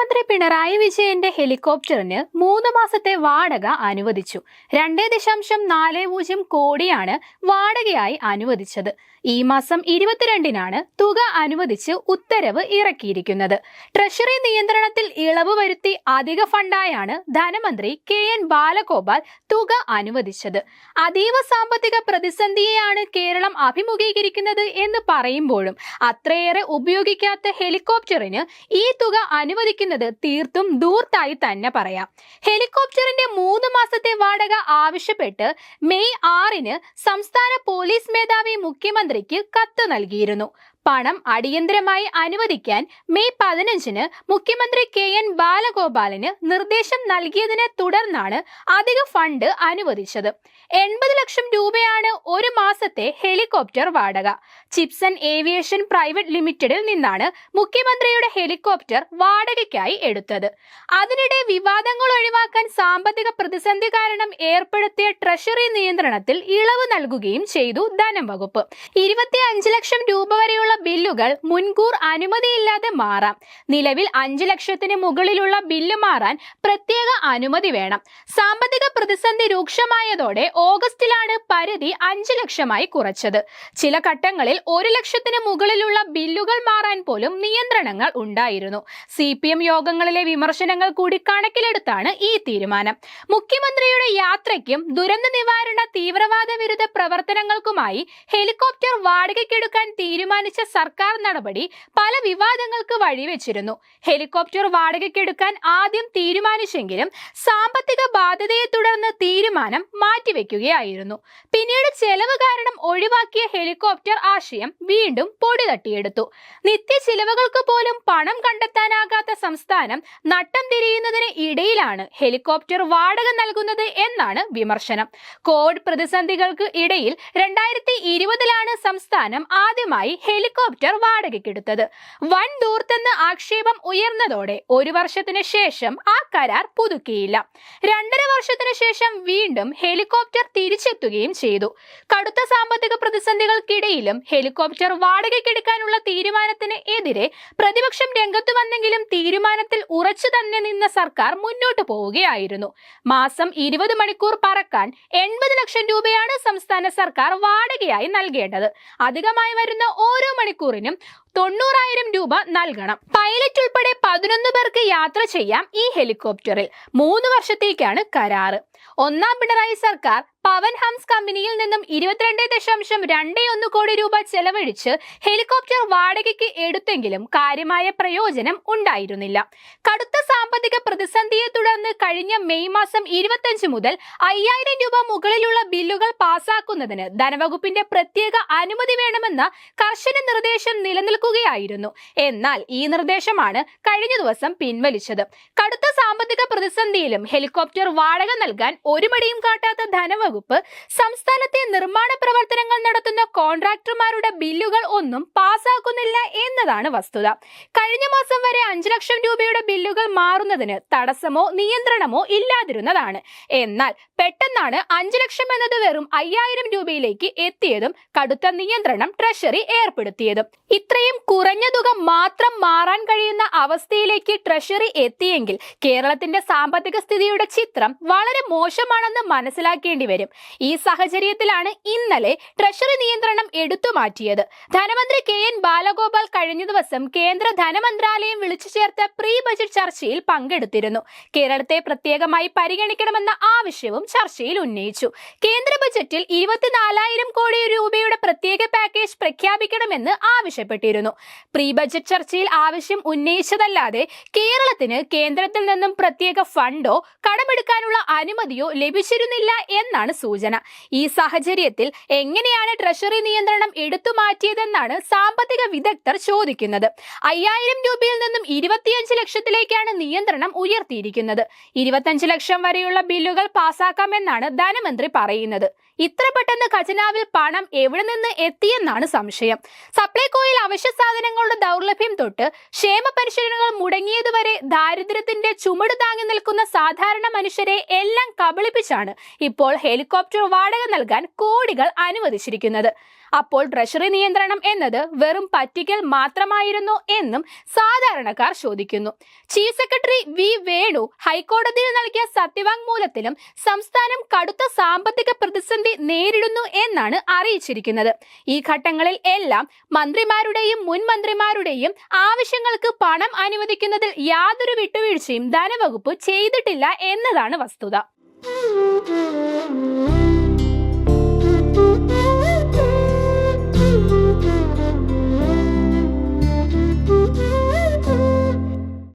മുഖ്യമന്ത്രി പിണറായി വിജയന്റെ ഹെലികോപ്റ്ററിന് മൂന്ന് മാസത്തെ വാടക അനുവദിച്ചു. രണ്ടേ ദശാംശം നാല് പൂജ്യം കോടിയാണ് വാടകയായി അനുവദിച്ചത്. ഈ മാസം ഇരുപത്തിരണ്ടിനാണ് തുക അനുവദിച്ച് ഉത്തരവ് ഇറക്കിയിരിക്കുന്നത്. ട്രഷറി നിയന്ത്രണത്തിൽ ഇളവ് വരുത്തി അധിക ഫണ്ടായാണ് ധനമന്ത്രി കെ എൻ ബാലഗോപാൽ തുക അനുവദിച്ചത്. അതീവ സാമ്പത്തിക പ്രതിസന്ധിയെയാണ് കേരളം അഭിമുഖീകരിക്കുന്നത് എന്ന് പറയുമ്പോഴും അത്രയേറെ ഉപയോഗിക്കാത്ത ഹെലികോപ്റ്ററിന് ഈ തുക അനുവദിക്കുന്നത് തീർത്തും ദൂർത്തായി തന്നെ പറയാം. ഹെലികോപ്റ്ററിന്റെ മൂന്ന് മാസത്തെ വാടക ആവശ്യപ്പെട്ട് മെയ് ആറിന് സംസ്ഥാന പോലീസ് മേധാവി മുഖ്യമന്ത്രിക്ക് കത്ത് നൽകിയിരുന്നു. പണം അടിയന്തരമായി അനുവദിക്കാൻ മെയ് പതിനഞ്ചിന് മുഖ്യമന്ത്രി കെ എൻ ബാലഗോപാലിന് നിർദ്ദേശം നൽകിയതിനെ തുടർന്നാണ് അധിക ഫണ്ട് അനുവദിച്ചത്. എൺപത് ലക്ഷം രൂപയാണ് ഒരു മാസത്തെ ഹെലികോപ്റ്റർ വാടക. ചിപ്സൺ ഏവിയേഷൻ പ്രൈവറ്റ് ലിമിറ്റഡിൽ നിന്നാണ് മുഖ്യമന്ത്രിയുടെ ഹെലികോപ്റ്റർ വാടകയ്ക്കായി എടുത്തത്. അതിനിടെ വിവാദങ്ങൾ ഒഴിവാക്കാൻ സാമ്പത്തിക പ്രതിസന്ധി കാരണം ഏർപ്പെടുത്തിയ ട്രഷറി നിയന്ത്രണത്തിൽ ഇളവ് നൽകുകയും ചെയ്തു ധനം വകുപ്പ് ഇരുപത്തി ലക്ഷം രൂപ വരെയുള്ള ബില്ലുകൾ മുൻകൂർ അനുമതിയില്ലാതെ മാറാം. നിലവിൽ അഞ്ച് ലക്ഷത്തിന് മുകളിലുള്ള ബില്ല് മാറാൻ പ്രത്യേക അനുമതി വേണം. സാമ്പത്തിക പ്രതിസന്ധി രൂക്ഷമായതോടെ ഓഗസ്റ്റിലാണ് പരിധി അഞ്ച് ലക്ഷമായി കുറച്ചത്. ചില ഘട്ടങ്ങളിൽ ഒരു ലക്ഷത്തിന് മുകളിലുള്ള ബില്ലുകൾ മാറാൻ പോലും നിയന്ത്രണങ്ങൾ ഉണ്ടായിരുന്നു. സി യോഗങ്ങളിലെ വിമർശനങ്ങൾ കൂടി കണക്കിലെടുത്താണ് ഈ തീരുമാനം. മുഖ്യമന്ത്രിയുടെ യാത്രയ്ക്കും ദുരന്ത നിവാരണ തീവ്രവാദ വിരുദ്ധ പ്രവർത്തനങ്ങൾക്കുമായി ഹെലികോപ്റ്റർ വാടകയ്ക്കെടുക്കാൻ തീരുമാനിച്ച സർക്കാർ നടപടി പല വിവാദങ്ങൾക്ക് വഴിവെച്ചിരുന്നു ഹെലികോപ്റ്റർ വാടകയ്ക്കെടുക്കാൻ ആദ്യം തീരുമാനിച്ചെങ്കിലും സാമ്പത്തിക ബാധ്യതയെ തുടർന്ന് തീരുമാനം മാറ്റിവെക്കുകയായിരുന്നു. പിന്നീട് ചെലവ് കാരണം ഒഴിവാക്കിയ ഹെലികോപ്റ്റർ ആശയം വീണ്ടും പൊടി തട്ടിയെടുത്തു. നിത്യ ചിലവുകൾക്ക് പോലും പണം കണ്ടെത്താനാകാത്ത സംസ്ഥാനം നട്ടം തിരിയുന്നതിന് ഇടയിലാണ് ഹെലികോപ്റ്റർ വാടക നൽകുന്നത് എന്നാണ് വിമർശനം. കോവിഡ് പ്രതിസന്ധികൾക്ക് ഇടയിൽ രണ്ടായിരത്തി ഇരുപതിലാണ് സംസ്ഥാനം ആദ്യമായി ഹെലികോപ്റ്റർ വാടകയ്ക്കെടുത്തത്. വൻ ദൂർത്തെന്ന് ആക്ഷേപം ഉയർന്നതോടെ ഒരു വർഷത്തിന് ശേഷം ആ കരാർ പുതുക്കിയില്ല. രണ്ടര വർഷത്തിന് ശേഷം വീണ്ടും ഹെലികോപ്റ്റർ തിരിച്ചെത്തുകയും ചെയ്തു. കടുത്ത സാമ്പത്തിക പ്രതിസന്ധികൾക്കിടയിലും ഹെലികോപ്റ്റർ വാടകയ്ക്കെടുക്കാനുള്ള തീരുമാനത്തിന് എതിരെ പ്രതിപക്ഷം രംഗത്തു വന്നെങ്കിലും തീരുമാനത്തിൽ ഉറച്ചു തന്നെ നിന്ന സർക്കാർ മുന്നോട്ടു പോവുകയായിരുന്നു. മാസം ഇരുപത് മണിക്കൂർ പറക്കാൻ എൺപത് ലക്ഷം രൂപയാണ് സംസ്ഥാന സർക്കാർ വാടകയായി നൽകേണ്ടത്. അധികമായി വരുന്ന ഓരോ മണിക്കൂറിനും തൊണ്ണൂറായിരം രൂപ നൽകണം. പൈലറ്റ് ഉൾപ്പെടെ പതിനൊന്ന് പേർക്ക് യാത്ര ചെയ്യാം ഈ ഹെലികോപ്റ്ററിൽ. മൂന്ന് വർഷത്തേക്കാണ് കരാറ്. ഒന്നാം പിണറായി സർക്കാർ പവൻ ഹംസ് കമ്പനിയിൽ നിന്നും ഇരുപത്തിരണ്ട് ദശാംശം രണ്ട് ഒന്ന് കോടി രൂപ ചെലവഴിച്ച് ഹെലികോപ്റ്റർ വാടകയ്ക്ക് എടുത്തെങ്കിലും കാര്യമായ പ്രയോജനം ഉണ്ടായിരുന്നില്ല. കടുത്ത സാമ്പത്തിക പ്രതിസന്ധിയെ തുടർന്ന് കഴിഞ്ഞ മെയ് മാസം ഇരുപത്തഞ്ച് മുതൽ അയ്യായിരം രൂപ മുകളിലുള്ള ബില്ലുകൾ പാസാക്കുന്നതിന് ധനവകുപ്പിന്റെ പ്രത്യേക അനുമതി വേണമെന്ന കർശന നിർദ്ദേശം നിലനിൽക്കുകയായിരുന്നു. എന്നാൽ ഈ നിർദ്ദേശമാണ് കഴിഞ്ഞ ദിവസം പിൻവലിച്ചത്. കടുത്ത സാമ്പത്തിക പ്രതിസന്ധിയിലും ഹെലികോപ്റ്റർ വാടക നൽകാൻ ഒരു മടിയും കാട്ടാത്ത ധനവകുപ്പ് സംസ്ഥാനത്തെ നിർമ്മാണ പ്രവർത്തനങ്ങൾ നടത്തുന്ന കോൺട്രാക്ടർമാരുടെ ബില്ലുകൾ ഒന്നും പാസാക്കുന്നില്ല എന്നതാണ് വസ്തുത. കഴിഞ്ഞ മാസം വരെ അഞ്ചു ലക്ഷം രൂപയുടെ ബില്ലുകൾ മാറുന്നതിന് തടസ്സമോ നിയന്ത്രണമോ ഇല്ലാതിരുന്നതാണ്. എന്നാൽ പെട്ടെന്നാണ് അഞ്ചു ലക്ഷം എന്നത് വെറും അയ്യായിരം രൂപയിലേക്ക് എത്തിയതും കടുത്ത നിയന്ത്രണം ട്രഷറി ഏർപ്പെടുത്തിയതും. ഇത്രയും കുറഞ്ഞ തുക മാത്രം മാറാൻ കഴിയുന്ന അവസ്ഥയിലേക്ക് ട്രഷറി എത്തിയെങ്കിൽ കേരളത്തിന്റെ സാമ്പത്തിക സ്ഥിതിയുടെ ചിത്രം വളരെ മോശമാണെന്ന് മനസ്സിലാക്കേണ്ടി വരും. ഈ സാഹചര്യത്തിലാണ് ഇന്നലെ ട്രഷറി നിയന്ത്രണം എടുത്തു മാറ്റിയത്. ധനമന്ത്രി കെ എൻ ബാലഗോപാൽ കഴിഞ്ഞ ദിവസം കേന്ദ്ര ധനമന്ത്രാലയം വിളിച്ചു ചേർത്ത പ്രീ ബജറ്റ് ചർച്ചയിൽ പങ്കെടുത്തിരുന്നു. കേരളത്തെ പ്രത്യേകമായി പരിഗണിക്കണമെന്ന ആവശ്യവും ചർച്ചയിൽ ഉന്നയിച്ചു. കേന്ദ്ര ബജറ്റിൽ ഇരുപത്തിനാലായിരം കോടി രൂപയുടെ പ്രത്യേക പാക്കേജ് പ്രഖ്യാപിക്കണമെന്ന് ആവശ്യപ്പെട്ടിരുന്നു. പ്രീ ബജറ്റ് ചർച്ചയിൽ ആവശ്യം ഉന്നയിച്ചതല്ലാതെ കേരളത്തിന് കേന്ദ്രത്തിൽ നിന്നും പ്രത്യേക ഫണ്ടോ കടമെടുക്കാനുള്ള അനുമതിയോ ലഭിച്ചിരുന്നില്ല എന്നാണ് സൂചന. ഈ സാഹചര്യത്തിൽ എങ്ങനെയാണ് ട്രഷറി നിയന്ത്രണം എടുത്തു മാറ്റിയതെന്നാണ് സാമ്പത്തിക വിദഗ്ധർ ചോദിക്കുന്നത്. അയ്യായിരം രൂപയിൽ നിന്നും ഇരുപത്തിയഞ്ച് ലക്ഷത്തിലേക്കാണ് നിയന്ത്രണം ഉയർത്തിയിരിക്കുന്നത്. ഇരുപത്തഞ്ച് ലക്ഷം വരെയുള്ള ബില്ലുകൾ പാസാക്കാമെന്നാണ് ധനമന്ത്രി പറയുന്നത്. ഇത്ര പെട്ടെന്ന് ഖജനാവിൽ പണം എവിടെ നിന്ന് എത്തിയെന്നാണ് സംശയം. സപ്ലൈകോയിൽ അവശ്യ സാധനങ്ങളുടെ ദൗർലഭ്യം തൊട്ട് ക്ഷേമ പരിശീലനങ്ങൾ മുടങ്ങിയതുവരെ ദാരിദ്ര്യത്തിന്റെ ചുമട് താങ്ങി നിൽക്കുന്ന സാധാരണ മനുഷ്യരെ എല്ലാം കബളിപ്പിച്ചാണ് ഇപ്പോൾ ഹെലികോപ്റ്റർ വാടക നൽകാൻ കോടികൾ അനുവദിച്ചിരിക്കുന്നത്. അപ്പോൾ ട്രഷറി നിയന്ത്രണം എന്നത് വെറും പറ്റിക്കൽ മാത്രമായിരുന്നു എന്നും സാധാരണക്കാർ ചോദിക്കുന്നു. ചീഫ് സെക്രട്ടറി വി വേണു ഹൈക്കോടതിയിൽ നൽകിയ സത്യവാങ്മൂലത്തിലും സംസ്ഥാനം കടുത്ത സാമ്പത്തിക പ്രതിസന്ധി നേരിടുന്നു എന്നാണ് അറിയിച്ചിരിക്കുന്നത്. ഈ ഘട്ടങ്ങളിൽ എല്ലാം മന്ത്രിമാരുടെയും മുൻ മന്ത്രിമാരുടെയും ആവശ്യങ്ങൾക്ക് പണം അനുവദിക്കുന്നതിൽ യാതൊരു വിട്ടുവീഴ്ചയും ധനവകുപ്പ് ചെയ്തിട്ടില്ല എന്നതാണ് വസ്തുത.